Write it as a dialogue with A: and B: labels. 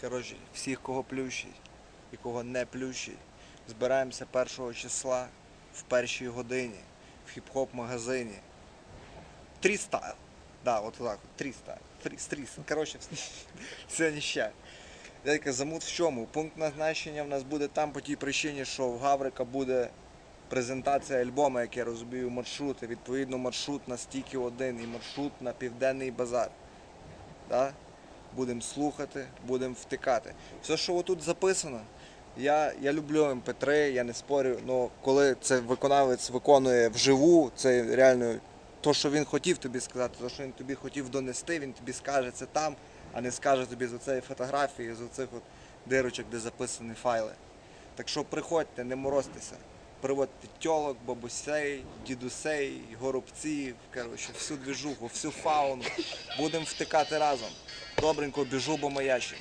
A: Коротше, всіх, кого плющить і кого не плющить, збираємося 1 числа в першій годині в хіп-хоп магазині. Трістайл. Да, от так, трістайл. Фрі, стріс. Коротше, сьогодні ще. Дядька, замут в чому? Пункт назначення в нас буде там по тій причині, що в Гаврика буде презентація альбому, як я розумію, маршрути. Відповідно, маршрут на стільки один і маршрут на південний базар. Да? Будемо слухати, будемо втикати. Все, що отут записано, я, я люблю МП3, я не спорю, але коли це виконавець виконує вживу, це реально то, що він хотів тобі сказати, то, що він тобі хотів донести, він тобі скаже це там, а не скаже тобі з цієї фотографії, з оцих от дирочок, де записані файли. Так що приходьте, не морозьтеся. Приводьте тьолок, бабусей, дідусей, горобців, коротше, всю двіжуху, всю фауну. Будемо втикати разом. Добренько біжу, бо маячі.